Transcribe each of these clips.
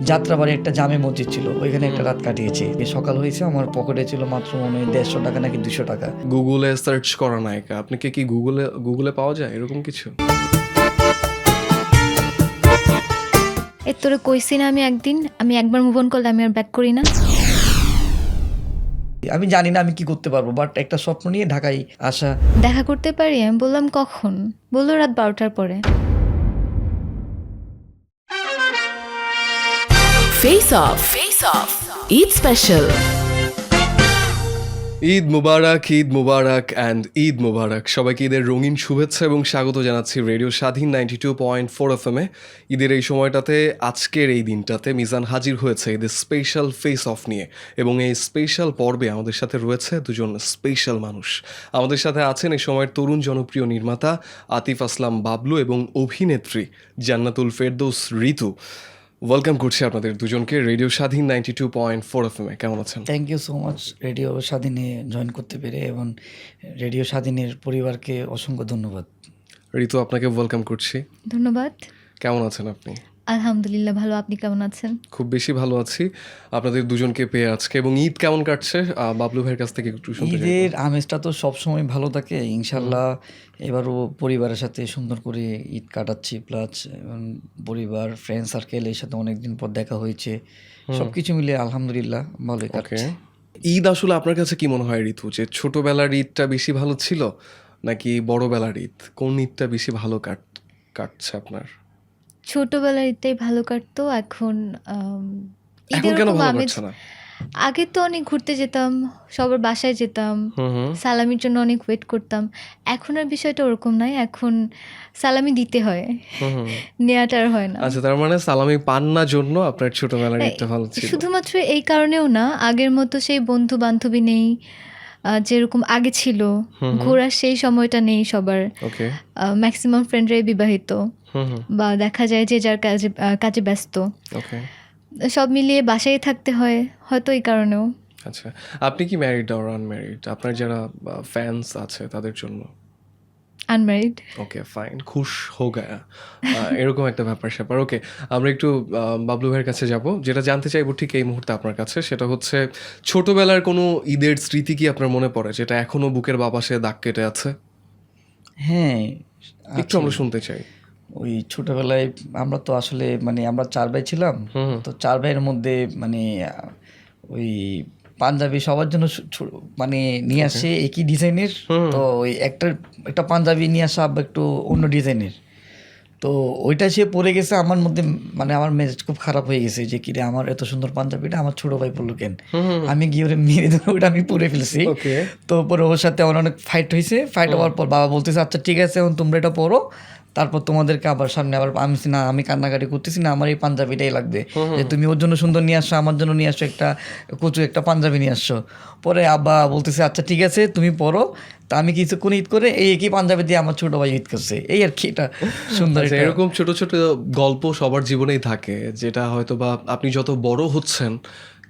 যাত্রাবাড়ি একটা জামে মসজিদ ছিল ওইখানে একটা রাত কাটিয়েছি। সকাল হয়েছে আমার পকেটে ছিল মাত্র মনে হয় দেড়শো টাকা নাকি দুশো টাকা। গুগলে সার্চ করা নায়িকা আপনি কি কি গুগলে গুগলে পাওয়া যায় এরকম কিছু? এর তোরে কইছি না আমি একদিন আমি একবার মুভ অন করলে আমি আর ব্যাক করি না। আমি জানি না আমি কি করতে পারব বাট একটা স্বপ্ন নিয়ে ঢাকায় আসা। দেখা করতে পারি আমি বললাম কখন? বলল রাত বারোটার পরে। Face Off. Face Off. Eid Special. Eid মুবারক ঈদ মুবারক অ্যান্ড ঈদ মুবারক সবাইকে ঈদের রঙিন শুভেচ্ছা এবং স্বাগত জানাচ্ছি radio Swadhin ninety two point four F এমে ঈদের এই সময়টাতে, আজকের এই দিনটাতে মিজান হাজির হয়েছে ঈদের স্পেশাল ফেস অফ নিয়ে এবং এই স্পেশাল পর্বে আমাদের সাথে রয়েছে দুজন স্পেশাল মানুষ আমাদের সাথে আছেন এই সময়ের তরুণ জনপ্রিয় নির্মাতা আতিফ আসলাম বাবলু এবং অভিনেত্রী জান্নাতুল ফেরদৌস ঋতু ওয়েলকাম করছি আপনাদের দুজনকে radio Swadhin ninety two point four F M এ। কেমন আছেন? Thank you so much radio স্বাধীনে জয়েন করতে পেরে এবং রেডিও স্বাধীনের পরিবারকে অসংখ্য ধন্যবাদ। ঋতু আপনাকে ওয়েলকাম করছি। ধন্যবাদ। কেমন আছেন আপনি? আলহামদুলিল্লাহ ভালো। আপনি কেমন আছেন? খুব বেশি ভালো আছি। আপনাদের দুজনকে পেয়ে আজকে এবং ঈদ কেমন কাটছে? আহ, বাবলু ভাইয়ের কাছ থেকে একটু শুনতে চাই ঈদের আমেজটা তো সবসময় ভালো থাকে ইনশাল্লাহ। এবারও পরিবারের সাথে সুন্দর করে ঈদ কাটাচ্ছি প্লাস পরিবার ফ্রেন্ড সার্কেল এর সাথে অনেকদিন পর দেখা হয়েছে। সবকিছু মিলে আলহামদুলিল্লাহ ভালোই কাটছে। ঈদ আসলে আপনার কাছে কি মনে হয় ঋতু? যে ছোটবেলার ঈদটা বেশি ভালো ছিল নাকি বড়বেলার ঈদ? কোন ঈদটা বেশি ভালো কাট কাটছে আপনার? ছোটবেলার ঈদটাই ভালো কাটতো এখন আম, ঈদের ওরকম আমেজ আগে তো অনেক ঘুরতে যেতাম সবার বাসায় যেতাম সালামির জন্য অনেক ওয়েট করতাম। এখন আর বিষয়টা ওরকম নাই এখন সালামি দিতে হয়। হুম হুম। নেওয়াটা আর হয় না। আচ্ছা তার মানে সালামি পান না জন্য আপনার ছোটবেলার ঈদটা ভালো ছিল। শুধুমাত্র এই কারণেও না আগের মতো সেই বন্ধু বান্ধবী নেই যেরকম আগে ছিল। ঘোরার সেই সময়টা নেই সবার। ম্যাক্সিমাম ফ্রেন্ডরাই বিবাহিত। বা দেখা যায় যে যার কাজে কাজে ব্যস্ত। ওকে সব মিলিয়ে বাসায় থাকতে হয় হয়তো এই কারণেও। আচ্ছা আপনি কি ম্যারিড অর আনম্যারিড আপনার যারা ফ্যান্স আছে তাদের জন্য? আনম্যারিড ওকে ফাইন খুশ হো গায়া। এরকম একটা ব্যাপার স্যাপার। ওকে আমরা একটু বাবলু ভাইয়ের কাছে যাব। যেটা জানতে চাইব ঠিক এই মুহূর্তে আপনার কাছে সেটা হচ্ছে ছোটবেলার কোনো ঈদের স্মৃতি কি আপনার মনে পড়ে যেটা এখনও বুকের বাপাসে দাগ কেটে আছে? হ্যাঁ একটু আমরা শুনতে চাই। ওই ছোটবেলায় আমরা তো আসলে মানে আমরা চার ভাই ছিলাম। তো চার ভাইয়ের মধ্যে মানে ওই পাঞ্জাবি সবার জন্য মানে নিয়ে আসে একই ডিজাইনের। তো ওই একটা একটা পাঞ্জাবি নিয়ে আসা একটু অন্য ডিজাইনের। তো ওইটা সে পরে গেছে আমার মধ্যে মানে আমার মেজাজ খুব খারাপ হয়ে গেছে যে কিরে আমার এত সুন্দর পাঞ্জাবিটা আমার ছোট ভাই পড়ল কেন? আমি গিয়ে ওরে মেরে ধরে ওটা আমি পরে ফেলছি। তো পরে ওর সাথে আমার অনেক ফাইট হয়েছে। ফাইট হওয়ার পর বাবা বলতেছে আচ্ছা ঠিক আছে এখন তোমরা এটা পড়ো তারপর তোমাদেরকে আবার সামনে আবার আমি না আমি কান্নাকাটি করতেছি না আমার এই পাঞ্জাবিটাই লাগবে। যে তুমি ওর জন্য সুন্দর নিয়ে আসছো আমার জন্য নিয়ে আসছো একটা কচু একটা পাঞ্জাবি নিয়ে আসছো। পরে আব্বা বলতেছে আচ্ছা ঠিক আছে তুমি পড়ো। তা আমি কিছুক্ষণ ঈদ করে এই একই পাঞ্জাবি দিয়ে আমার ছোট ভাই ঈদ করছে। এই আর কি এটা সুন্দর আচ্ছা, এরকম ছোট ছোট গল্প সবার জীবনেই থাকে যেটা হয়তো বা আপনি যত বড় হচ্ছেন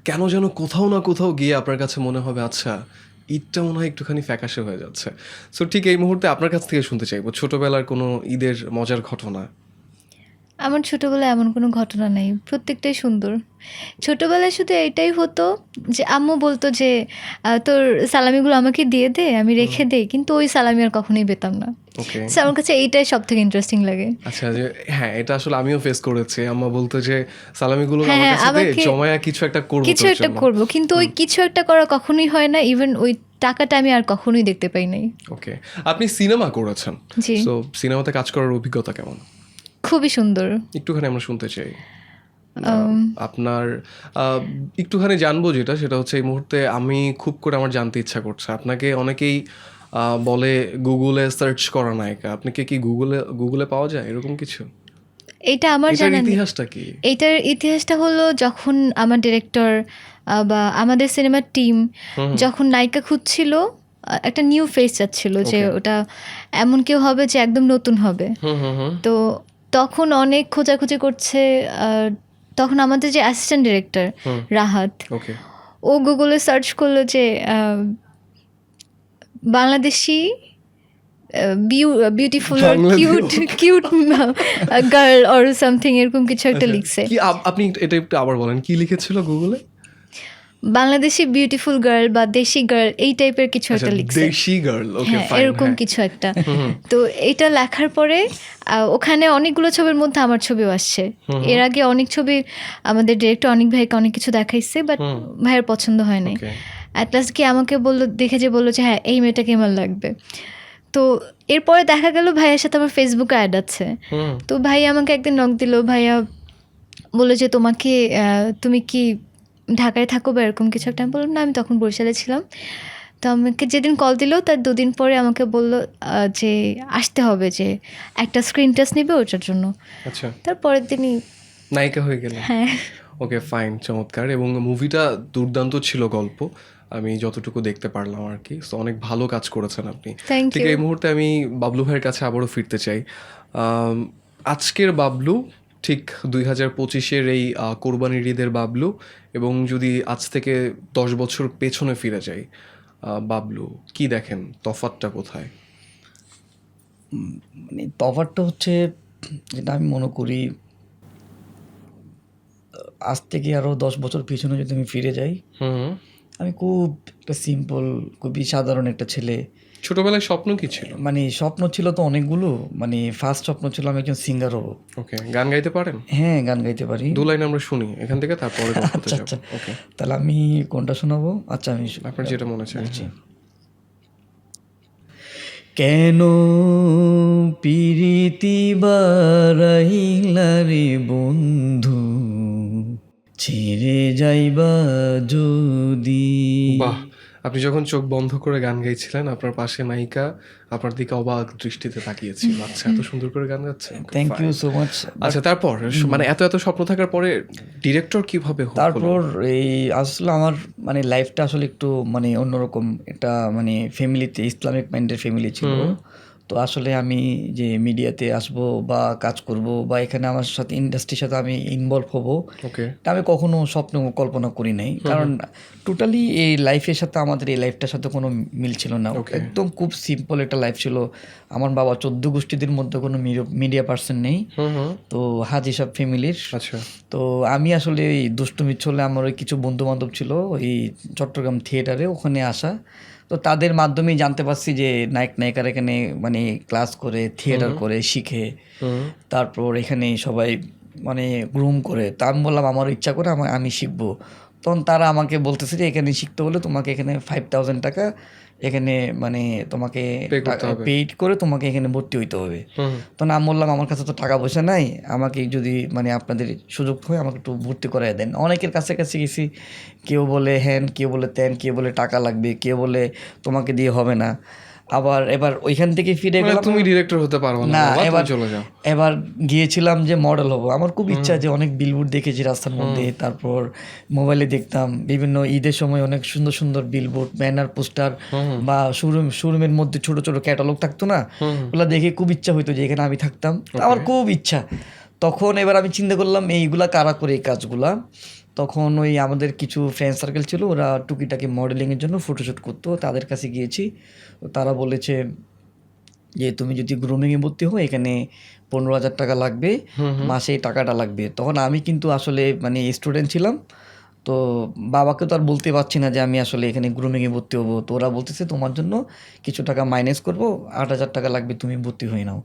কেন যেন কোথাও না কোথাও গিয়ে আপনার কাছে মনে হবে আচ্ছা ঈদটা মনে হয় একটুখানি ফ্যাকাশে হয়ে যাচ্ছে। সো ঠিক এই মুহূর্তে আপনার কাছ থেকে শুনতে চাইব, ছোটোবেলার কোনো ঈদের মজার ঘটনা। আমার ছোটবেলায় এমন কোনো ঘটনা নেই প্রত্যেকটাই সুন্দর। ছোটবেলায় শুধু এটাই হতো যে আম্মু বলতো যে তোর সালামিগুলো আমাকে দিয়ে দে আমি রেখে দেই। কিন্তু ওই সালামি আর কখনোই পেতাম না। আমার কাছে এইটাই সব থেকে ইন্টারেস্টিং লাগে। আচ্ছা যে হ্যাঁ এটা আসলে আমিও ফেস করেছি। আম্মা বলতো যে সালামিগুলো হ্যাঁ, আমার কাছে দে আমাকে- জমায়া কিছু একটা করব কিছু একটা। করব। কিন্তু ওই কিছু একটা করা কখনোই হয় না ইভেন ওই টাকাটা আমি আর কখনোই দেখতে পাই নাই। ওকে আপনি সিনেমা করেছেন। সিনেমাতে কাজ করার অভিজ্ঞতা কেমন? খুবই সুন্দর। একটুখানি আমরা শুনতে চাই। আপনার একটুখানি জানব যেটা সেটা হচ্ছে এই মুহূর্তে আমি খুব করে আমার জানতে ইচ্ছা করছে। আপনাকে অনেকেই বলে গুগলে সার্চ করা নায়িকা। আপনাকে কি গুগলে গুগলে পাওয়া যায় এরকম কিছু? এটা আমার এটার জানা ইতিহাসটা কি? এইটার ইতিহাসটা হলো যখন আমার ডিরেক্টর বা আমাদের সিনেমার টিম যখন নায়িকা খুঁজছিল একটা নিউ ফেস চাচ্ছিল যে ওটা এমন কেউ হবে যে একদম নতুন হবে। তো তখন অনেক খোঁজাখুঁজি করছে তখন আমাদের যে অ্যাসিস্ট্যান্ট ডিরেক্টর রাহাত ও গুগলে সার্চ করল যে Bangladeshi beautiful cute cute girl or something এরকম কিছু একটা লিখছে। আপনি এটা একটু আবার বলেন কি লিখেছিল গুগলে? বাংলাদেশি বিউটিফুল গার্ল বা দেশি গার্ল এই টাইপের কিছু একটা লিখছে। আচ্ছা, দেশি গার্ল ওকে হ্যাঁ ফাইন এরকম কিছু একটা। তো এটা লেখার পরে ওখানে অনেকগুলো ছবির মধ্যে আমার ছবিও আসছে। এর আগে অনেক ছবি আমাদের ডিরেক্টর অনেক ভাইকে অনেক কিছু দেখাইছে বাট ভাইয়ের পছন্দ হয় নাই। ওকে অ্যাট লাস্ট কি আমাকে বলল দেখে যে বলল যে হ্যাঁ এই মেয়েটাকে আমার লাগবে? তো এরপরে দেখা গেল ভাইয়ের সাথে আমার ফেসবুকে অ্যাড আছে। তো ভাই আমাকে একদিন নক দিল ভাইয়া বলল যে তোমাকে আহ, তুমি কি ঢাকায় থাকো বা এরকম কিছু একটা আমি বললাম না আমি তখন বরিশালে ছিলাম। তো আমাকে যেদিন কল দিল তার দুদিন পরে আমাকে বলল যে আসতে হবে যে একটা স্ক্রিন টেস্ট নেবে ওটার জন্য। আচ্ছা। তারপরের দিনই নায়িকা হয়ে গেল হ্যাঁ। ওকে ফাইন চমৎকার। এবং মুভিটা দুর্দান্ত ছিল গল্প। আমি যতটুকু দেখতে পারলাম আর কি। তো অনেক ভালো কাজ করেছেন আপনি। ঠিক এই মুহূর্তে আমি বাবলু ভাইয়ের কাছে আবারও ফিরতে চাই। আজকের বাবলু ঠিক দুই হাজার পঁচিশের এই আহ, কোরবানির ঈদের বাবলু এবং যদি আজ থেকে দশ বছর পেছনে ফিরে যাই বাবলু কি দেখেন? তফাতটা কোথায়? মানে তফাৎটা হচ্ছে যেটা আমি মনে করি আজ থেকে আরও দশ বছর পিছনে যদি আমি ফিরে যাই হুম। আমি খুব একটা সিম্পল খুবই সাধারণ একটা ছেলে। ছোটবেলায় স্বপ্ন কি ছিল? মানে স্বপ্ন ছিল তো অনেকগুলো মানে ফার্স্ট স্বপ্ন ছিল আমি একজন সিঙ্গার হব। ওকে গান গাইতে পারেন? হ্যাঁ গান গাইতে পারি। দু লাইন আমরা শুনি এখান থেকে তারপরে আচ্ছা আচ্ছা ওকে তাহলে আমি কোনটা শোনাবো? আচ্ছা আমি আপনার যেটা মনে চায় বলছি। কেন পিরিতি বারাইলারে বন্ধু ছেড়ে যাইবা যদি? বাহ আপনি যখন চোখ বন্ধ করে গান গাইছিলেন আপনার পাশে নায়িকা আপনার দিকে অবাক দৃষ্টিতে তাকিয়েছিল। আচ্ছা এত সুন্দর করে গান গাচ্ছে। থ্যাংক ইউ সো মাচ আচ্ছা তারপর মানে এত এত স্বপ্ন থাকার পরে ডিরেক্টর কীভাবে হলো? তারপর এই আসলে আমার মানে লাইফটা আসলে একটু মানে অন্যরকম এটা মানে ফ্যামিলিতে ইসলামিক মাইন্ডের ফ্যামিলি ছিল। তো আসলে আমি যে মিডিয়াতে আসব বা কাজ করব বা এখানে আমার সাথে ইন্ডাস্ট্রির সাথে আমি ইনভলভ হব ওকে এটা আমি কখনো স্বপ্ন কল্পনা করি নাই। কারণ টোটালি এই লাইফের সাথে আমাদের এই লাইফটার সাথে কোনো মিল ছিল না। একদম খুব সিম্পল একটা লাইফ ছিল। আমার বাবা চোদ্দ গোষ্ঠীদের মধ্যে কোনো মিডিয়া পার্সন নেই। তো হাজি সব ফ্যামিলির। আচ্ছা। তো আমি আসলে এই দুষ্টুমি চলে আমার ওই কিছু বন্ধু বান্ধব ছিল এই চট্টগ্রাম থিয়েটারে ওখানে আসা। তো তাদের মাধ্যমেই জানতে পারছি যে নায়ক নায়িকার এখানে মানে ক্লাস করে থিয়েটার করে শিখে। তারপর এখানে সবাই মানে গ্রুম করে। তা আমি বললাম আমার ইচ্ছা করে আমি শিখব। তখন তারা আমাকে বলতেছে যে এখানে শিখতে হলে তোমাকে এখানে ফাইভ থাউজেন্ড টাকা এখানে মানে তোমাকে। পেইড করে তোমাকে এখানে ভর্তি হইতে হবে। তো না বললাম আমার কাছে তো টাকা পয়সা নাই আমাকে যদি মানে আপনাদের সুযোগ হয় আমাকে একটু ভর্তি করাই দেন। অনেকের কাছে কাছে গেছি কেউ বলে হ্যান কেউ বলে তেন কেউ বলে টাকা লাগবে কেউ বলে তোমাকে দিয়ে হবে না। আবার এবার ওইখান থেকে ফিরে মানে গেলাম। তুমি ডিরেক্টর হতে পারবে না এবার চলে যাও। এবার গিয়েছিলাম যে মডেল হব। আমার খুব ইচ্ছা যে অনেক বিলবোর্ড দেখেছি রাস্তার মধ্যে তারপর মোবাইলে দেখতাম বিভিন্ন ঈদের সময় অনেক সুন্দর সুন্দর বিলবোর্ড ব্যানার পোস্টার বা শোরুম শোরুমের মধ্যে ছোট ছোট ক্যাটালগ থাকতো না ওগুলো দেখে খুব ইচ্ছা হইতো যে এখানে আমি থাকতাম। আমার খুব ইচ্ছা। তখন এবার আমি চিন্তা করলাম এইগুলা কারা করে এই কাজগুলা? তখন ওই আমাদের কিছু ফ্রেন্ড সার্কেল ছিল ওরা টুকিটাকি মডেলিংয়ের জন্য ফটোশ্যুট করতো তাদের কাছে গিয়েছি। তারা বলেছে যে তুমি যদি গ্রুমিংয়ে ভর্তি হো এখানে পনেরো হাজার টাকা লাগবে মাসে টাকাটা লাগবে। তখন আমি কিন্তু আসলে মানে স্টুডেন্ট ছিলাম। তো বাবাকে তো আর বলতে পারছি না যে আমি আসলে এখানে গ্রুমিংয়ে ভর্তি হব। তো ওরা বলতেছে তোমার জন্য কিছু টাকা মাইনাস করব আট হাজার টাকা লাগবে তুমি ভর্তি হয়ে নাও।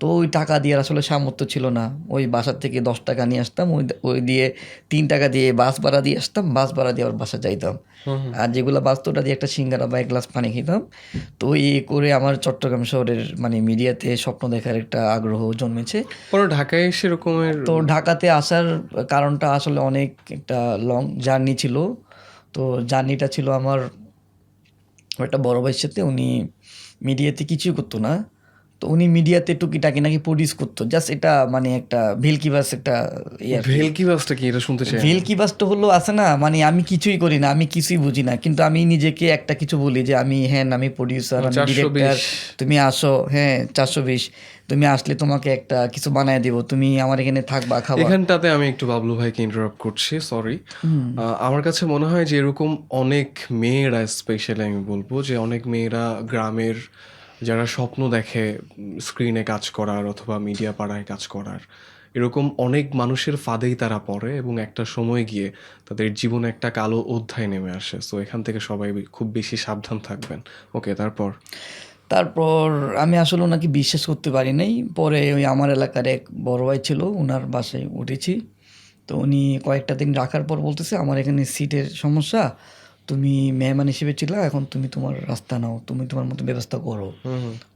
তো ওই টাকা দিয়ে আসলে সামর্থ্য ছিল না। ওই বাসার থেকে দশ টাকা নিয়ে আসতাম ওই ওই দিয়ে তিন টাকা দিয়ে বাস ভাড়া দিয়ে আসতাম বাস ভাড়া দিয়ে আবার বাসা যাইতাম। আর যেগুলো বাস্তবটা দিয়ে একটা সিঙ্গারা বা এক গ্লাস পানি খেতাম তো এই করে আমার চট্টগ্রাম শহরের মানে মিডিয়াতে স্বপ্ন দেখার একটা আগ্রহ জন্মেছে। পরে ঢাকায় এসে এরকমের তো ঢাকাতে আসার কারণটা আসলে অনেক একটা লং জার্নি ছিল। তো জার্নিটা ছিল আমার একটা বড় ভাইয়ের সাথে উনি মিডিয়াতে কিছুই করতো না। তো উনি মিডিয়াতে টুকিটাকি নাকি প্রডিউস করতো। জাস্ট এটা মানে একটা ভেলকিবাস একটা ইয়ে আর কি। এটা শুনতে চাই। ভেলকিবাসটা হলো আছে না মানে আমি কিছুই করি না আমি কিছুই বুঝি না। কিন্তু আমি নিজেকে একটা কিছু বলি যে আমি হ্যাঁ আমি প্রডিউসার আমি ডিরেক্টর তুমি আসো হ্যাঁ চারশো বিশ। তুমি আসলে তোমাকে একটা কিছু বানায় দিব তুমি আমার এখানে থাকবা খাবা। এখানটাতে আমি একটু বাবলু ভাইকে ইন্টারাপ্ট করছি সরি আমার কাছে মনে হয় যে এরকম অনেক মেয়েরা স্পেশালি আমি বলব যে অনেক মেয়েরা গ্রামের যারা স্বপ্ন দেখে স্ক্রিনে কাজ করার অথবা মিডিয়া পাড়ায় কাজ করার, এরকম অনেক মানুষের ফাঁদেই তারা পড়ে এবং একটা সময় গিয়ে তাদের জীবনে একটা কালো অধ্যায় নেমে আসে। সো এখান থেকে সবাই খুব বেশি সাবধান থাকবেন। ওকে তারপর? তারপর আমি আসলে ওনাকে বিশ্বাস করতে পারি নাই। পরে ওই আমার এলাকার এক বড় ভাই ছিল ওনার বাসায় উঠেছি। তো উনি কয়েকটা দিন রাখার পর বলতেছে, আমার এখানে সিটের সমস্যা। তুমি মেহমান হিসেবে ছিল এখন তুমি তোমার রাস্তা নাও তুমি তোমার মতো ব্যবস্থা করো।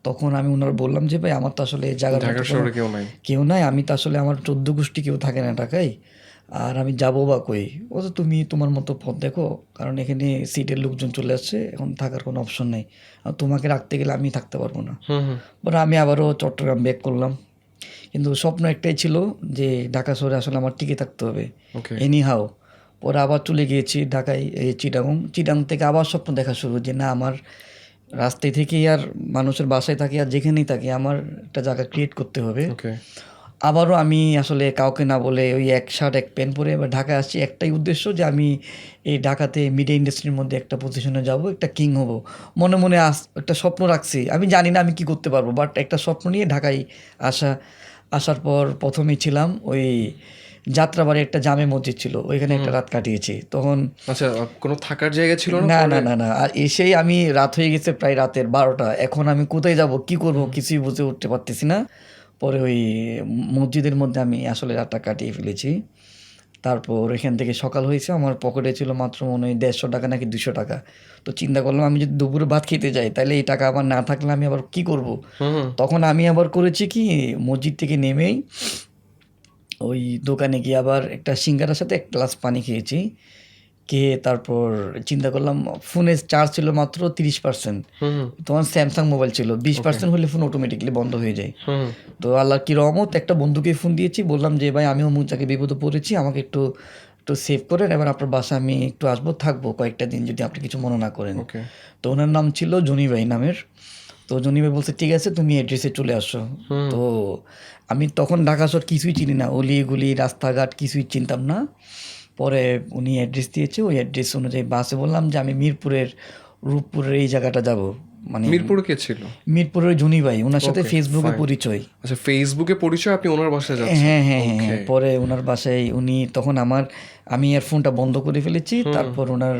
তখন আমি ওনার বললাম যে ভাই আমার তো আসলে এই জায়গাটা কেউ নাই। কেউ নাই আমি তো আসলে আমার চোদ্দ গোষ্ঠী কেউ থাকে না ঢাকায় আর আমি যাব বা কই? ও তো তুমি তোমার মতো পথ দেখো কারণ এখানে সিটের লোকজন চলে আসছে এখন থাকার কোনো অপশন নেই। আর তোমাকে রাখতে গেলে আমি থাকতে পারব না। পরে আমি আবারও চট্টগ্রাম ব্যাক করলাম। কিন্তু স্বপ্ন একটাই ছিল যে ঢাকা শহরে আসলে আমার টিকে থাকতে হবে। এনি হাও পরে আবার চলে গিয়েছি ঢাকায় এই চিটাগং। চিটাং থেকে আবার স্বপ্ন দেখা শুরু যে না আমার রাস্তায় থেকেই আর মানুষের বাসায় থাকি আর যেখানেই থাকি আমার একটা জায়গা ক্রিয়েট করতে হবে। ওকে আবারও আমি আসলে কাউকে না বলে ওই এক শার্ট এক প্যান্ট পরে এবার ঢাকায় আসছি। একটাই উদ্দেশ্য যে আমি এই ঢাকাতে মিডিয়া ইন্ডাস্ট্রির মধ্যে একটা পজিশনে যাব একটা কিং হব। মনে মনে আস একটা স্বপ্ন রাখছি। আমি জানি না আমি কি করতে পারব বাট একটা স্বপ্ন নিয়ে ঢাকায় আসা আসার পর প্রথমেই ছিলাম ওই যাত্রাবাড়ি একটা জামে মসজিদ ছিল ওইখানে একটা রাত কাটিয়েছি। তখন আচ্ছা কোনো থাকার জায়গা ছিল না না না না আর এসেই আমি রাত হয়ে গেছে প্রায় রাতের বারোটা। এখন আমি কোথায় যাব কি করব কিছুই বুঝে উঠতে পারতেছি না। পরে ওই মসজিদের মধ্যে আমি আসলে রাতটা কাটিয়ে ফেলেছি। তারপর এখান থেকে সকাল হয়েছে আমার পকেটে ছিল মাত্র মনে হয় দেড়শো টাকা নাকি দুশো টাকা। তো চিন্তা করলাম আমি যদি দুপুরে ভাত খেতে যাই তাহলে এই টাকা আমার না থাকলে আমি আবার কি করব? তখন আমি আবার করেছি কি মসজিদ থেকে নেমেই ওই দোকানে গিয়ে আবার একটা সিঙ্গারার সাথে এক গ্লাস পানি খেয়েছি খেয়ে তারপর চিন্তা করলাম ফোনের চার্জ ছিল মাত্র তিরিশ পার্সেন্ট তোমার স্যামসাং মোবাইল ছিল বিশ পার্সেন্ট হলে ফোন অটোমেটিকলি বন্ধ হয়ে যায়। তো আল্লাহ কি রহমত একটা বন্ধুকে ফোন দিয়েছি বললাম যে ভাই আমি অমুক জায়গায় বিপদে পড়েছি আমাকে একটু একটু সেভ করেন এবার আপনার বাসা আমি একটু আসব থাকব কয়েকটা দিন যদি আপনি কিছু মনে না করেন। তো ওনার নাম ছিল জনি ভাই নামের। তো জনি ভাই বলছে ঠিক আছে তুমি অ্যাড্রেসে চলে আসো। তো আমি তখন ঢাকা শহর কিছুই চিনি না অলি গুলি রাস্তাঘাট কিছুই চিনতাম না। পরে উনি অ্যাড্রেস দিয়েছে ওই অ্যাড্রেস অনুযায়ী বাসে বললাম যে আমি মিরপুরের রূপপুরের এই জায়গাটা যাব। মানে মিরপুরে কে ছিল? মিরপুরের জনি ভাই ওনার সাথে ফেসবুকে পরিচয়। আচ্ছা ফেসবুকে পরিচয় আপনি ওনার বাসায় যাচ্ছেন? হ্যাঁ হ্যাঁ হ্যাঁ হ্যাঁ। পরে ওনার বাসায় উনি তখন আমার আমি ইয়ারফোনটা বন্ধ করে ফেলেছি তারপর ওনার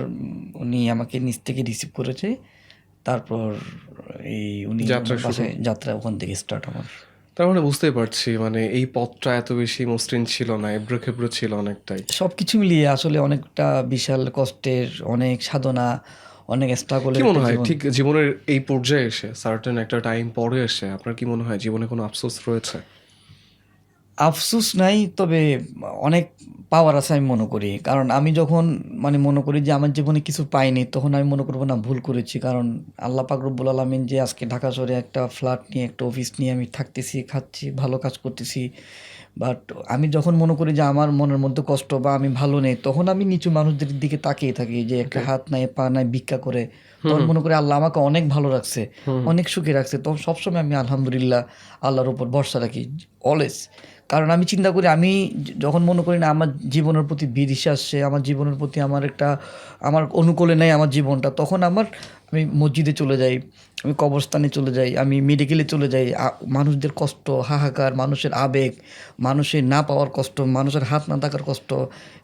উনি আমাকে নিচ থেকে রিসিভ করেছে। তারপর এই উনি যাত্রা যাত্রা ওখান থেকে স্টার্ট আমার। তার মানে বুঝতেই পারছি মানে এই পথটা এত বেশি মসৃণ ছিল না এবড়ো খেবড়ো ছিল অনেকটাই। সব কিছু মিলিয়ে আসলে অনেকটা বিশাল কষ্টের অনেক সাধনা অনেক স্ট্রাগলের কি মনে হয়? ঠিক জীবনের এই পর্যায়ে এসে সার্টেন একটা টাইম পরে এসে আপনার কি মনে হয়? জীবনে কোনো আফসোস রয়েছে? আফসোস নাই তবে অনেক পাওয়ার আছে আমি মনে করি। কারণ আমি যখন মানে মনে করি যে আমার জীবনে কিছু পাইনি তখন আমি মনে করব না ভুল করেছি। কারণ আল্লাহ পাক আলমিন যে আজকে ঢাকা শহরে একটা ফ্ল্যাট নিয়ে একটা অফিস নিয়ে আমি থাকতেছি খাচ্ছি ভালো কাজ করতেছি। বাট আমি যখন মনে করি যে আমার মনের মধ্যে কষ্ট বা আমি ভালো নেই তখন আমি নিচু মানুষদের দিকে তাকিয়ে থাকি যে একটা হাত নাই পা নাই ভিক্ষা করে। তখন মনে করি আল্লাহ আমাকে অনেক ভালো রাখছে অনেক সুখে রাখছে। তখন সবসময় আমি আলহামদুলিল্লাহ আল্লাহর উপর ভরসা রাখি অলওয়েজ কারণ আমি চিন্তা করি, আমি যখন মনে করি না আমার জীবনের প্রতি বিদিশ আসছে, আমার জীবনের প্রতি আমার একটা, আমার অনুকূলে নেই আমার জীবনটা, তখন আমার আমি মসজিদে চলে যাই। আমি কবরস্থানে চলে যাই, আমি মেডিকেলে চলে যাই মানুষদের কষ্ট, হাহাকার, মানুষের আবেগ, মানুষের না পাওয়ার কষ্ট, মানুষের হাত না থাকার কষ্ট,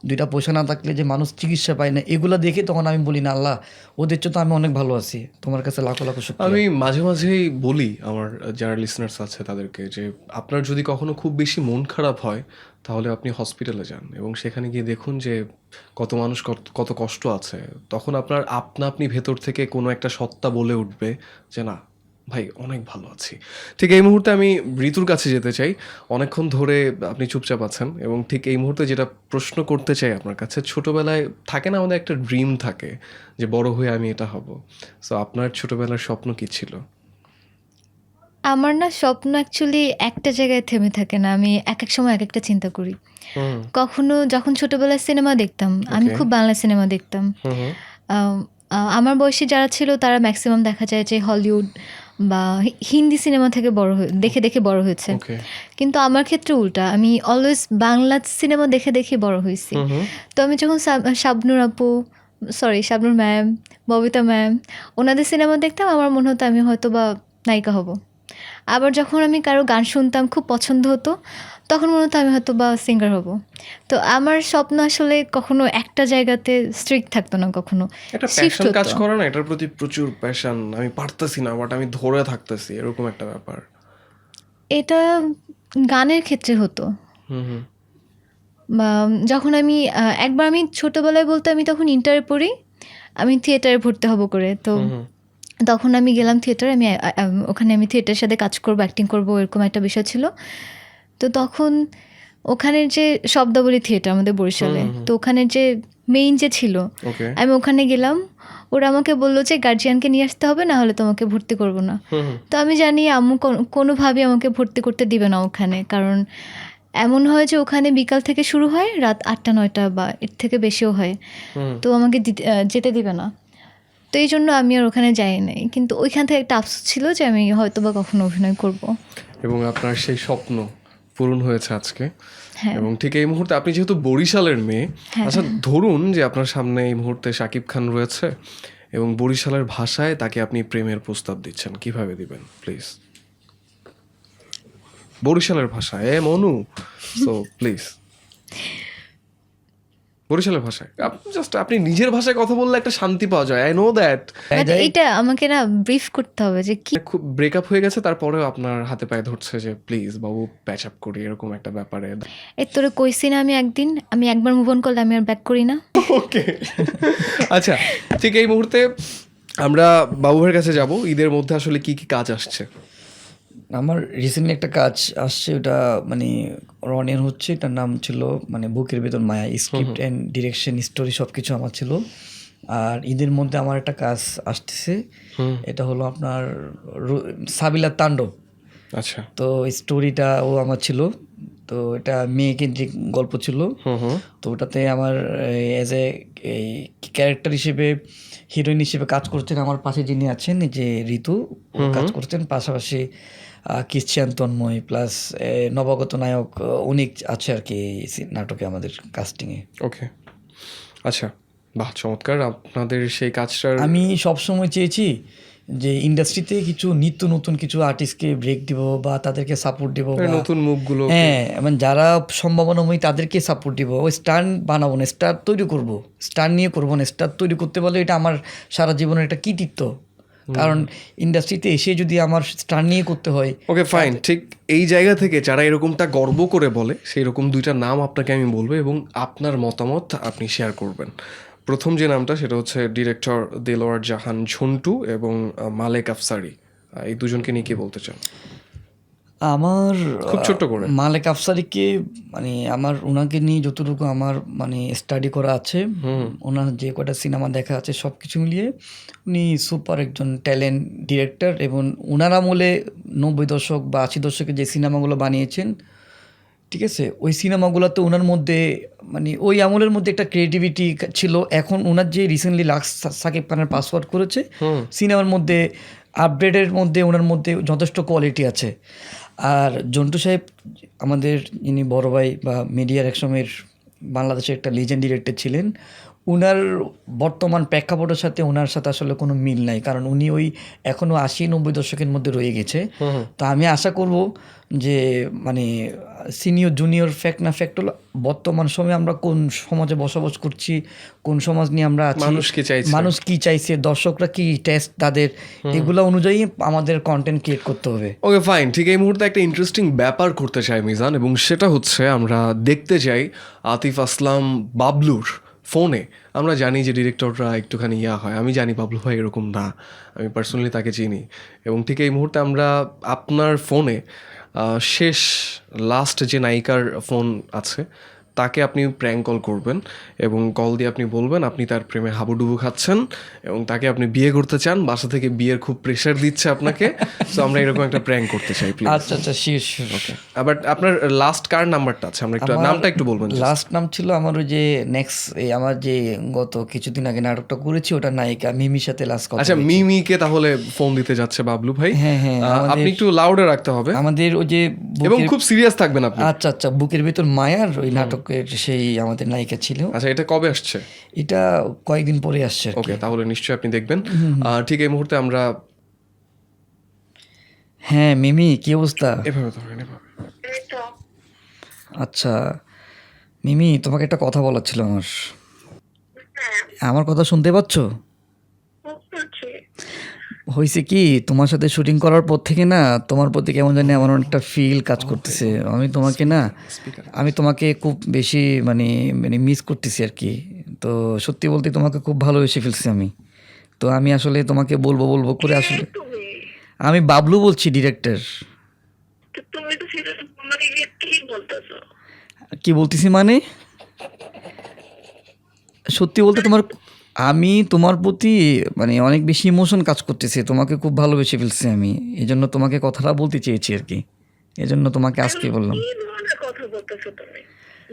দুইটা পয়সা না থাকলে যে মানুষ চিকিৎসা পায় না, এগুলো দেখে তখন আমি বলি, না, আল্লাহ, ওদের চেয়ে তো আমি অনেক ভালো আছি। তোমার কাছে লাখো লাখো শুক্রিয়া। আমি মাঝে মাঝেই বলি, আমার যারা লিসনার্স আছে তাদেরকে, যে আপনার যদি কখনো খুব বেশি মন খারাপ হয় তাহলে আপনি হসপিটালে যান এবং সেখানে গিয়ে দেখুন যে কত মানুষ কত- কষ্ট আছে। তখন আপনার আপনা আপনি ভেতর থেকে কোনো একটা সত্তা বলে উঠবে যে, না, ভাই, অনেক ভালো আছি। ঠিক এই মুহূর্তে আমি ঋতুর কাছে যেতে চাই। অনেকক্ষণ ধরে আপনি চুপচাপ আছেন এবং ঠিক এই মুহূর্তে যেটা প্রশ্ন করতে চাই আপনার কাছে, ছোটোবেলায় থাকে না আমাদের একটা ড্রিম থাকে যে, বড় হয়ে আমি এটা হব। সো আপনার ছোটোবেলার স্বপ্ন কি ছিল? আমার না স্বপ্ন অ্যাকচুয়ালি একটা জায়গায় থেমে থাকে না। আমি এক এক সময় এক একটা চিন্তা করি। কখনো যখন ছোটবেলায় সিনেমা দেখতাম আমি খুব বাংলা সিনেমা দেখতাম। আমার বয়সী যারা ছিল তারা ম্যাক্সিমাম দেখা যায় যে হলিউড বা হিন্দি সিনেমা থেকে বড় হয়ে দেখে দেখে বড় হয়েছে। কিন্তু আমার ক্ষেত্রে উল্টা আমি অলওয়েজ বাংলা সিনেমা দেখে দেখে বড় হয়েছি। তো আমি যখন শাব- শাবনুর আপু sorry Shabnur ma'am Babita ma'am ওনাদের সিনেমা দেখতাম আমার মনে হতো আমি হয়তো বা নায়িকা হব। আবার যখন আমি কারও গান শুনতাম খুব পছন্দ হতো তখন মনে হতো আমি হয়তো বা সিঙ্গার হব। তো আমার স্বপ্ন আসলে কখনো একটা জায়গাতে স্ট্রিক্ট থাকতো না কখনো কাজ করে না এটার প্রতি প্রচুর প্যাশন আমি পারতেছি না বাট আমি ধরে থাকতেছি এরকম একটা ব্যাপার। এটা গানের ক্ষেত্রে হতো। যখন আমি একবার আমি ছোটোবেলায় বলতে আমি তখন ইন্টারে পড়ি আমি থিয়েটারে ভর্তি হব করে তো। তখন আমি গেলাম থিয়েটারে আমি ওখানে আমি থিয়েটারের সাথে কাজ করব অ্যাক্টিং করব এরকম একটা বিষয় ছিল। তো তখন ওখানের যে শব্দাবলী থিয়েটার আমাদের বরিশালে তো ওখানের যে মেইন যে ছিল আমি ওখানে গেলাম ওরা আমাকে বলল যে গার্জিয়ানকে নিয়ে আসতে হবে না হলে তোমাকে ভর্তি করব না। তো আমি জানি আম্মু কোনো- কোনোভাবেই আমাকে ভর্তি করতে দিবে না ওখানে কারণ এমন হয় যে ওখানে বিকাল থেকে শুরু হয় রাত আটটা নয়টা বা এর থেকে বেশিও হয়। তো আমাকে দিতে- যেতে দিবে না। তো এই জন্য আমি আর ওখানে যাই নাই। কিন্তু ওইখান থেকে একটা আফসোস ছিল যে আমি হয়তো বা কখনো অভিনয় করব। এবং আপনার সেই স্বপ্ন পূরণ হয়েছে আজকে। হ্যাঁ। এবং ঠিক এই মুহূর্তে আপনি যেহেতু বরিশালের মেয়ে হ্যাঁ। আচ্ছা ধরুন যে আপনার সামনে এই মুহূর্তে শাকিব খান রয়েছে এবং বরিশালের ভাষায় তাকে আপনি প্রেমের প্রস্তাব দিচ্ছেন কীভাবে দিবেন প্লিজ বরিশালের ভাষায় এ মনু সো প্লিজ বরিশালের ভাষায়। জাস্ট আপনি নিজের ভাষায় কথা বললে একটা শান্তি পাওয়া যায় আই নো দ্যাট বাট এটা আমাকে না ব্রিফ করতে হবে যে কি খুব ব্রেকআপ হয়ে গেছে তারপরেও আপনার হাতে পায়ে ধরছে যে প্লিজ বাবু প্যাচ আপ করি এরকম একটা ব্যাপারে। এর তোরে কইছি না আমি একদিন আমি একবার মুভ অন করলে আমি আর ব্যাক করি না। ওকে আচ্ছা ঠিক এই মুহূর্তে আমরা বাবুভাইয়ের কাছে যাব ঈদের মধ্যে আসলে কি কি কাজ আসছে? আমার রিসেন্টলি একটা কাজ আসছে ওটা মানে রনের হচ্ছে এটার নাম ছিল মানে বুকের বেতন মায়া স্ক্রিপ্ট অ্যান্ড ডিরেকশন স্টোরি সব কিছু আমার ছিল। আর ঈদের মধ্যে আমার একটা কাজ আসতেছে এটা হলো আপনার সাবিলা তাণ্ডব। আচ্ছা। তো স্টোরিটা ও আমার ছিল তো এটা মেয়ে কেন্দ্রিক গল্প ছিল। তো ওটাতে আমার অ্যাজ এ এই ক্যারেক্টার হিসেবে হিরোইন হিসেবে কাজ করছেন আমার পাশে যিনি আছেন যে ঋতু কাজ করছেন। পাশাপাশি ক্রিশ্চিয়ান তন্ময় প্লাস নবাগত নায়ক অনেক আছে আর কি এই নাটকে আমাদের কাস্টিংয়ে ওকে আচ্ছা বাহ চমৎকার। আপনাদের সেই কাজটার আমি সবসময় চেয়েছি যে ইন্ডাস্ট্রিতে কিছু নিত্য নতুন কিছু আর্টিস্টকে ব্রেক দিব বা তাদেরকে সাপোর্ট দিব নতুন মুখগুলো হ্যাঁ এবং যারা সম্ভাবনাময়ী তাদেরকে সাপোর্ট দিব। ওই স্টার বানাবো না স্টার তৈরি করব। স্টার নিয়ে করব না স্টার তৈরি করতে পারলে এটা আমার সারা জীবনের একটা কৃতিত্ব। কারণ ইন্ডাস্ট্রিতে এসে যদি আমার স্টার নিয়ে করতে হয় ওকে ফাইন ঠিক এই জায়গা থেকে যারা এরকমটা গর্ব করে বলে সেই রকম দুইটা নাম আপনাকে আমি বলব এবং আপনার মতামত আপনি শেয়ার করবেন। প্রথম যে নামটা সেটা হচ্ছে ডিরেক্টর দেলোয়ার জাহান ঝুন্টু এবং মালেক আফসারি। এই দুজনকে নিয়ে কি বলতে চান? আমার খুব ছোট্ট করে। মালেক আফসারিকে মানে আমার ওনাকে নিয়ে যতটুকু আমার মানে স্টাডি করা আছে ওনার যে কটা সিনেমা দেখা আছে সব কিছু মিলিয়ে উনি সুপার একজন ট্যালেন্ট ডিরেক্টর এবং ওনার আমলে নব্বই দশক বা আশি দশকে যে সিনেমাগুলো বানিয়েছেন ঠিক আছে? ওই সিনেমাগুলোতে ওনার মধ্যে মানে ওই আমলের মধ্যে একটা ক্রিয়েটিভিটি ছিল। এখন ওনার যে রিসেন্টলি লাক্স সাকিব খানের পাসওয়ার্ড করেছে সিনেমার মধ্যে আপডেটের মধ্যে, ওনার মধ্যে যথেষ্ট কোয়ালিটি আছে। আর জন্টু সাহেব, আমাদের যিনি বড় ভাই বা মিডিয়ার একসময়ের বাংলাদেশের একটা লিজেন্ড ডিরেক্টর ছিলেন। উনার বর্তমান প্রেক্ষাপটের সাথে ওনার সাথে আসলে কোনো মিল নাই। কারণ উনি ওই এখনও আশি নব্বই দশকের মধ্যে রয়ে গেছে। তো আমি আশা করব যে মানে সিনিয়র জুনিয়র ফ্যাক্ট না ফ্যাক্ট হলো বর্তমান সময়ে আমরা কোন সমাজে বসবাস করছি কোন সমাজ নিয়ে আমরা মানুষ কি চাইছে? মানুষ কি চাইছে দর্শকরা কি টেস্ট তাদের এগুলো অনুযায়ী আমাদের কন্টেন্ট ক্রিয়েট করতে হবে। ওকে ফাইন ঠিক এই মুহূর্তে একটা ইন্টারেস্টিং ব্যাপার করতে চাই মিজান এবং সেটা হচ্ছে আমরা দেখতে চাই আতিফ আসলাম বাবলুর। ফোনে। আমরা জানি যে ডিরেক্টররা একটুখানি ইয়া হয়। আমি জানি বাবলু ভাই এরকম না। আমি পার্সোনালি তাকে চিনি। এবং ঠিক এই মুহূর্তে আমরা আপনার ফোনে শেষ লাস্ট যে নায়িকার ফোন আছে তাকে আপনি প্র্যাঙ্ক কল করবেন এবং কল দিয়ে আপনি বলবেন আপনি তার প্রেমে হাবুডুবু খাচ্ছেন এবং তাকে আপনি বিয়ে করতে চান বাসা থেকে বিয়ের খুব প্রেশার দিচ্ছে আপনাকে। তো আমরা এরকম একটা প্র্যাঙ্ক করতে চাই প্লিজ আচ্ছা আচ্ছা শিওর শিওর আবার আপনার লাস্ট কার নাম্বারটা আছে? আমরা একটু নামটা একটু বলবেন লাস্ট নাম ছিল আমার ওই যে নেক্সট আমার যে গত কিছুদিন আগে নাটকটা করেছি ওটা নায়িকা মিমির সাথে লাস্ট কথা আচ্ছা মিমিকে তাহলে ফোন দিতে যাচ্ছে বাবলু ভাই। হ্যাঁ, হ্যাঁ, আপনি একটু লাউডে রাখতে হবে। আমাদের ওই যে এবং খুব সিরিয়াস থাকবেন আপনি। আচ্ছা আচ্ছা বুকের ভিতর মায়ার ওই নাটকের সেই আমাদের নায়িকা ছিল। আচ্ছা এটা কবে আসছে? এটা কয়েকদিন পরে আসছে ওকে তাহলে নিশ্চয়ই আপনি দেখবেন। আর ঠিক এই মুহূর্তে আমরা হ্যাঁ মিমি কি অবস্থা? এভাবে ধরেন এভাবে। আচ্ছা মিমি তোমাকে একটা কথা বলার ছিল আমার। হ্যাঁ। আমার কথা শুনতে পাচ্ছ? হয়েছে কি তোমার সাথে শুটিং করার পর থেকে না তোমার প্রতি কেমন জানি আমার অনেকটা ফিল কাজ করতেছে। আমি তোমাকে না আমি তোমাকে খুব বেশি মানে মানে মিস করতেছি আর কি। তো সত্যি বলতে তোমাকে খুব ভালোবেসে ফেলছি আমি। তো আমি আসলে তোমাকে বলব বলব করে আসলে আমি বাবলু বলছি ডিরেক্টর কি বলতেছি মানে? সত্যি বলতে তোমার আমি তোমার প্রতি মানে অনেক বেশি ইমোশন কাজ করতেছে তোমাকে খুব ভালোবেসে ফেলছি আমি। এই জন্য তোমাকে কথাটা বলতে চেয়েছি আর কি। এই জন্য তোমাকে আজকে বললাম। কি ধরনের কথা বলতেছো তুমি?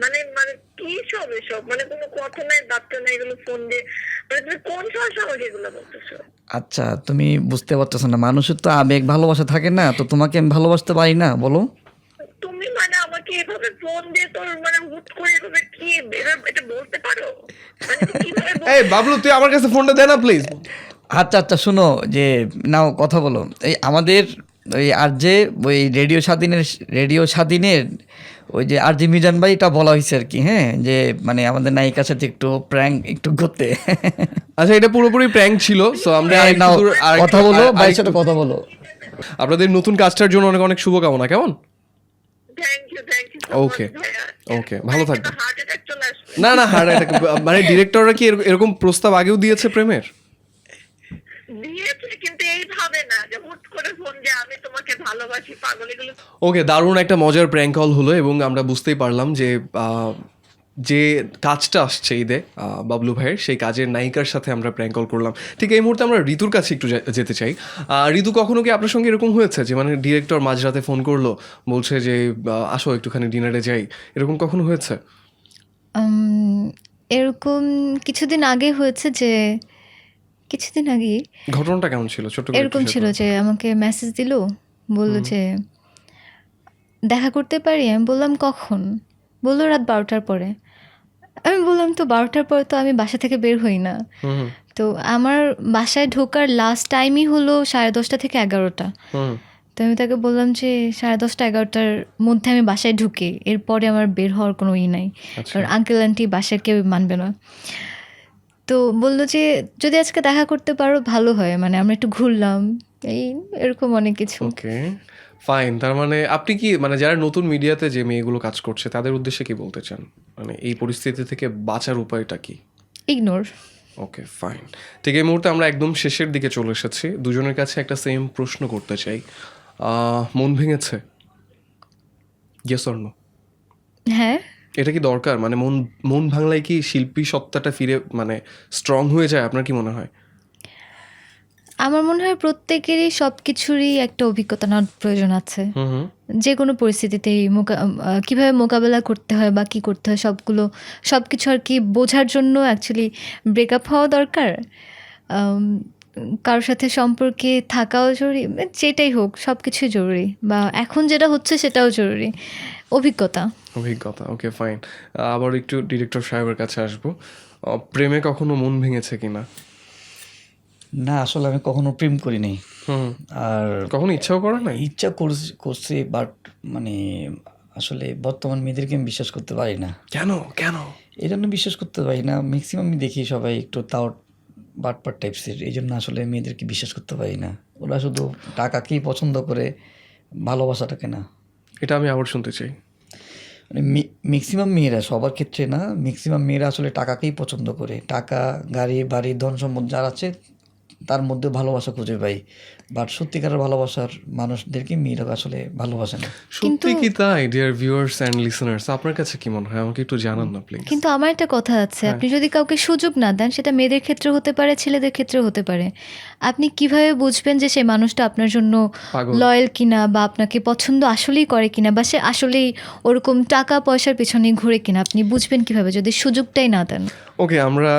মানে মানে কি সব এসব? মানে কোনো কথা নাই বার্তা নাই এগুলো ফোন দিয়ে। মানে তুমি কোন সমস্যা আমাকে এগুলো বলতেছো? আচ্ছা তুমি বুঝতে পারতেছো না। মানুষের তো আবেগ ভালোবাসা থাকে না তো তোমাকে আমি ভালোবাসতে পারি না বলো। আমাকে এভাবে ফোন দিয়ে তোর মানে হুট করে এভাবে কি এটা বলতে পারো? মানে এই বাবলু তুই আমার কাছে ফোনটা দে না প্লিজ আচ্ছা আচ্ছা শোনো যে নাও কথা বলো। এই আমাদের ওই আর যে ওই রেডিও স্বাধীনের রেডিও স্বাধীনের ওই যে আর যে মিজান ভাই এটা বলা হয়েছে আর কি হ্যাঁ? যে মানে আমাদের নায়িকার সাথে একটু প্র্যাঙ্ক একটু করতে আচ্ছা এটা পুরোপুরি প্র্যাঙ্ক ছিল সো আমরা কথা বলো ভাইয়ের সাথে কথা বলো। আপনাদের নতুন কাজটার জন্য অনেক অনেক শুভকামনা কেমন? Thank you thank you Okay, okay, ভালো থাকবেন। আসবে। না না হার্ট অ্যাটাক মানে ডিরেক্টররা কি এরকম প্রস্তাব আগেও দিয়েছে প্রেমের? ওকে দারুণ একটা মজার প্র্যাঙ্ক কল হলো এবং আমরা বুঝতেই পারলাম যে যে কাজটা আসছে ঈদে বাবলু ভাইয়ের সেই কাজের নায়িকার সাথে আমরা প্র্যাঙ্ক কল করলাম। ঠিক এই মুহূর্তে আমরা ঋতুর কাছে একটু যেতে চাই। ঋতু কখনো কি আপনার সঙ্গে এরকম হয়েছে যে মানে ডিরেক্টর মাঝরাতে ফোন করল বলছে যে আসো একটুখানি ডিনারে যাই এরকম কখনো হয়েছে? এরকম কিছুদিন আগে হয়েছে যে কিছুদিন আগে ঘটনাটা কেমন ছিল? করে এরকম ছিল যে আমাকে মেসেজ দিল বলল যে দেখা করতে পারি? আমি বললাম কখন? বলল রাত বারোটার পরে। আমি বললাম তো বারোটার পর তো আমি বাসা থেকে বের হই না। তো আমার বাসায় ঢোকার লাস্ট টাইমই হলো সাড়ে দশটা থেকে এগারোটা। তো আমি তাকে বললাম যে সাড়ে দশটা এগারোটার মধ্যে আমি বাসায় ঢুকে এরপরে আমার বের হওয়ার কোনো ই নাই। আচ্ছা। কারণ আঙ্কেল আন্টি বাসায় কেউ মানবে না। তো বলল যে যদি আজকে দেখা করতে পারো ভালো হয়। মানে আমরা একটু ঘুরলাম। এই এরকম অনেক কিছু। ফাইন তার মানে আপনি কি মানে যারা নতুন মিডিয়াতে যে মেয়েগুলো কাজ করছে তাদের উদ্দেশ্যে কি বলতে চান? মানে এই পরিস্থিতি থেকে বাঁচার উপায়টা কি? ইগনোর ওকে ফাইন ঠিক এই মুহূর্তে আমরা একদম শেষের দিকে চলে এসেছি। দুজনের কাছে একটা সেম প্রশ্ন করতে চাই। মন ভেঙেছে? ইয়েস অর নো হ্যাঁ। এটা কি দরকার? মানে মন মন ভাঙলাই কি শিল্পী সত্তাটা ফিরে মানে স্ট্রং হয়ে যায়? আপনার কি মনে হয়? আমার মনে হয় প্রত্যেকেরই সব কিছুরই একটা অভিজ্ঞতা নেওয়ার প্রয়োজন আছে। যে কোনো পরিস্থিতিতেই কীভাবে মোকাবেলা করতে হয় বা কী করতে হয় সবগুলো সব কিছু আর কি বোঝার জন্য অ্যাকচুয়ালি ব্রেকআপ হওয়া দরকার। কারোর সাথে সম্পর্কে থাকাও জরুরি যেটাই হোক সব কিছুই জরুরি বা এখন যেটা হচ্ছে সেটাও জরুরি। অভিজ্ঞতা। অভিজ্ঞতা ওকে ফাইন আবার একটু ডিরেক্টর সাহেবের কাছে আসব। প্রেমে কখনো মন ভেঙেছে কিনা? না আসলে আমি কখনো প্রেম করিনি। আর কখনো ইচ্ছাও করে না ইচ্ছা করছি করছি বাট মানে আসলে বর্তমান মেয়েদেরকে আমি বিশ্বাস করতে পারি না। কেন? কেন? এই জন্য বিশ্বাস করতে পারি না। ম্যাক্সিমাম আমি দেখি সবাই একটু তাও বাটপার টাইপসের এই জন্য আসলে মেয়েদেরকে বিশ্বাস করতে পারি না। ওরা শুধু টাকাকেই পছন্দ করে ভালোবাসাটাকে না। এটা আমি আবার শুনতে চাই। মানে ম্যাক্সিমাম মেয়েরা সবার ক্ষেত্রে না ম্যাক্সিমাম মেয়েরা আসলে টাকাকেই পছন্দ করে। টাকা গাড়ি বাড়ি ধন সম্পদ যার আছে তার মধ্যে ভালোবাসা খুঁজে পাই। বাট সত্যিকারের ভালোবাসার মানুষদেরকে মেয়েরা আসলে ভালোবাসে না। সত্যি কি তাই ডিয়ার ভিউয়ার্স অ্যান্ড লিসনার্স আপনার কাছে কি মনে হয়? আমাকে একটু জানান না প্লিজ কিন্তু আমার একটা কথা আছে। আপনি যদি কাউকে সুযোগ না দেন সেটা মেয়েদের ক্ষেত্রে হতে পারে ছেলেদের ক্ষেত্রে হতে পারে। আপনি কীভাবে বুঝবেন যে সেই মানুষটা আপনার জন্য। লয়াল কিনা বা আপনাকে পছন্দ আসলেই করে কিনা বা সে আসলেই ওরকম টাকা পয়সার পেছনে ঘুরে কিনা? আপনি বুঝবেন কীভাবে? যদি সুযোগটাই না দেন। ওকে আমরা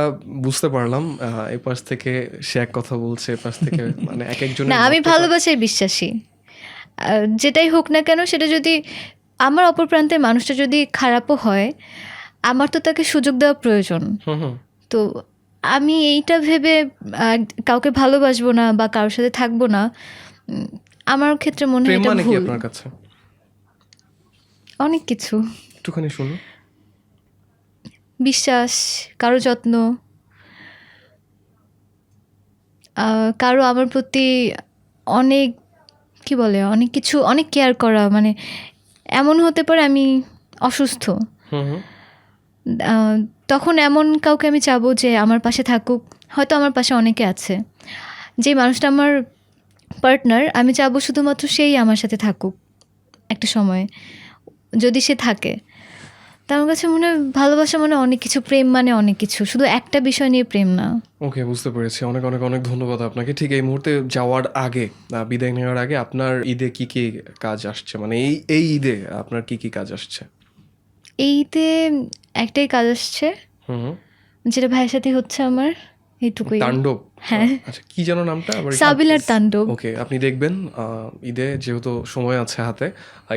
বুঝতে পারলাম এই পাশ থেকে সে এক কথা বলছে এ পাশ থেকে মানে এক একজনের না আমি ভালোবাসায় বিশ্বাসী। যেটাই হোক না কেন সেটা যদি আমার অপর প্রান্তের মানুষটা যদি খারাপও হয় আমার তো তাকে সুযোগ দেওয়া প্রয়োজন। তো আমি এইটা ভেবে কাউকে ভালোবাসবো না বা কারোর সাথে থাকব না আমার ক্ষেত্রে মনে হয় এটা মানে ভুল। আপনার কাছে? অনেক কিছু। একটুখানি শুনুন। বিশ্বাস কারও যত্ন কারও আমার প্রতি অনেক কি বলে অনেক কিছু অনেক কেয়ার করা মানে এমন হতে পারে আমি অসুস্থ। তখন এমন কাউকে আমি চাবো যে আমার পাশে থাকুক হয়তো আমার পাশে অনেকে আছে। যে মানুষটা আমার পার্টনার আমি চাবো শুধুমাত্র সেই আমার সাথে থাকুক একটা সময়ে যদি সে থাকে। তা আমার কাছে মনে হয় ভালোবাসা মানে অনেক কিছু প্রেম মানে অনেক কিছু। শুধু একটা বিষয় নিয়ে প্রেম না। ওকে বুঝতে পেরেছি। অনেক অনেক অনেক ধন্যবাদ আপনাকে। ঠিক এই মুহূর্তে যাওয়ার আগে বিদায় নেওয়ার আগে আপনার ঈদে কি কি কাজ আসছে? মানে এই এই ঈদে আপনার কি কি কাজ আসছে? এইতে একটাই কাজ আসছে। যেটা ভাইয়ের সাথে হচ্ছে আমার এইটুকুই। তাণ্ডব। হ্যাঁ। আচ্ছা কি যেন নামটা? সাবিলার তাণ্ডব। ওকে আপনি দেখবেন ঈদে যেহেতু সময় আছে হাতে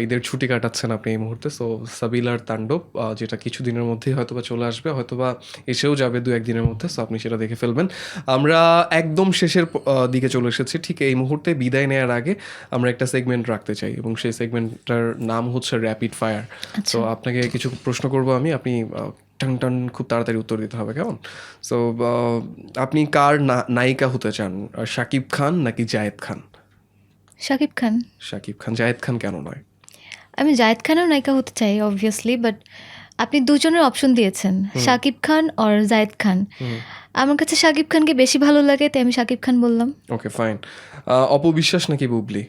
ঈদের ছুটি কাটাচ্ছেন আপনি এই মুহূর্তে সো সাবিলার তাণ্ডব যেটা কিছু দিনের মধ্যেই হয়তোবা চলে আসবে হয়তোবা এসেও যাবে দু একদিনের মধ্যে সো আপনি সেটা দেখে ফেলবেন। আমরা একদম শেষের দিকে চলে এসেছি ঠিক এই মুহূর্তে বিদায় নেওয়ার আগে আমরা একটা সেগমেন্ট রাখতে চাই এবং সেই সেগমেন্টটার নাম হচ্ছে র্যাপিড ফায়ার তো আপনাকে কিছু প্রশ্ন করব আমি আপনি টান টান খুব তাড়াতাড়ি উত্তর দিতে হবে কেমন? সো আপনি কার নায়িকা হতে চান? শাকিব খান নাকি জায়েদ খান? শাকিব খান। শাকিব খান জায়েদ খান কেন নয়? আমি জায়েদ খানেও নায়িকা হতে চাই অবভিয়াসলি বাট আপনি দুজনের অপশন দিয়েছেন শাকিব খান আর জায়েদ খান। আমার কাছে শাকিব খানকে বেশি ভালো লাগে তাই আমি শাকিব খান বললাম। ওকে ফাইন অপবিশ্বাস নাকি বুবলি?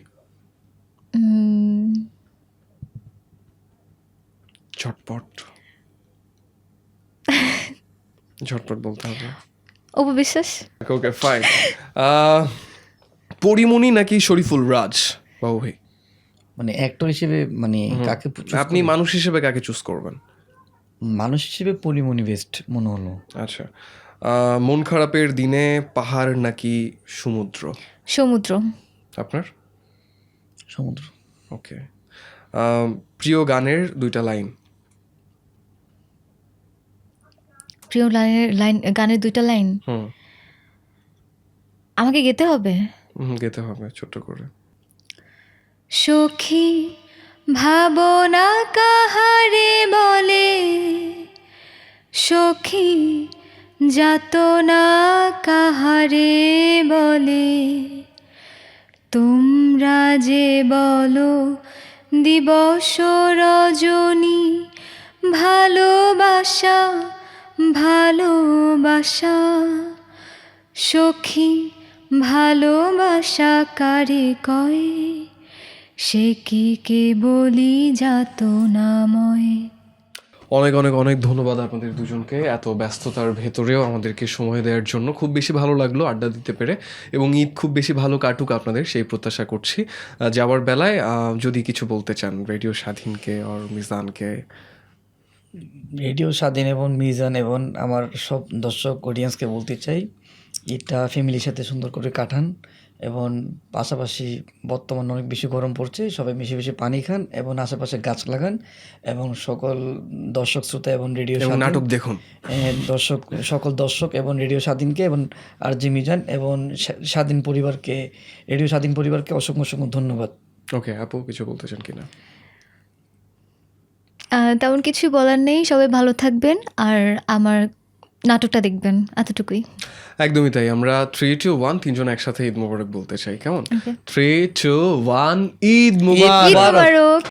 উম, ঝটপট বলতে হবে। অপু বিশ্বাস? ওকে ফাইন পরিমণি নাকি শরীফুল রাজ বাবু ভাই মানে অ্যাক্টর হিসেবে মানে কাকে আপনি মানুষ হিসেবে কাকে চুজ করবেন? মানুষ হিসেবে পরিমণি বেস্ট মনে হলো। আচ্ছা। মন খারাপের দিনে পাহাড় নাকি সমুদ্র? সমুদ্র। আপনার? সমুদ্র। ওকে। প্রিয় গানের দুইটা লাইন প্রিয় লাইনের লাইন গানের দুইটা লাইন। আমাকে গেতে হবে? গেতে হবে ছোট্ট করে। সখী ভাবনা কাহারে বলে? সখী যাতনা কাহারে বলে? তোমরা যে বলো দিবস রজনী ভালোবাসা ভালোবাসা, সখী ভালোবাসা কারে কয়? সে কি কে বলি যাত নাময় অনেক অনেক অনেক ধন্যবাদ আপনাদের দুজনকে এত ব্যস্ততার ভেতরেও আমাদেরকে সময় দেওয়ার জন্য। খুব বেশি ভালো লাগল আড্ডা দিতে পেরে এবং ঈদ খুব বেশি ভালো কাটুক আপনাদের, সেই প্রত্যাশা করছি। যাওয়ার বেলায় যদি কিছু বলতে চান, রেডিও স্বাধীনকে আর মিজানকে রেডিও স্বাধীন এবং মিজান এবং আমার সব দর্শক অডিয়েন্সকে বলতে চাই ঈদটা ফ্যামিলির সাথে সুন্দর করে কাটান এবং পাশাপাশি বর্তমানে অনেক বেশি গরম পড়ছে সবাই বেশি বেশি পানি খান এবং আশেপাশে গাছ লাগান এবং সকল দর্শক শ্রোতা এবং রেডিও নাটক দেখুন। দর্শক সকল দর্শক এবং রেডিও স্বাধীনকে এবং আর জি মিজান এবং স্বাধীন পরিবারকে রেডিও স্বাধীন পরিবারকে অসংখ্য অসংখ্য ধন্যবাদ। ওকে আপু কিছু বলতে চান কিনা? তেমন কিছু বলার নেই। সবাই ভালো থাকবেন আর আমার নাটকটা দেখবেন এতটুকুই। একদমই তাই। আমরা থ্রি টু ওয়ান তিনজন একসাথে ঈদ মোবারক বলতে চাই। কেমন? থ্রি টু ওয়ান ঈদ মোবারক।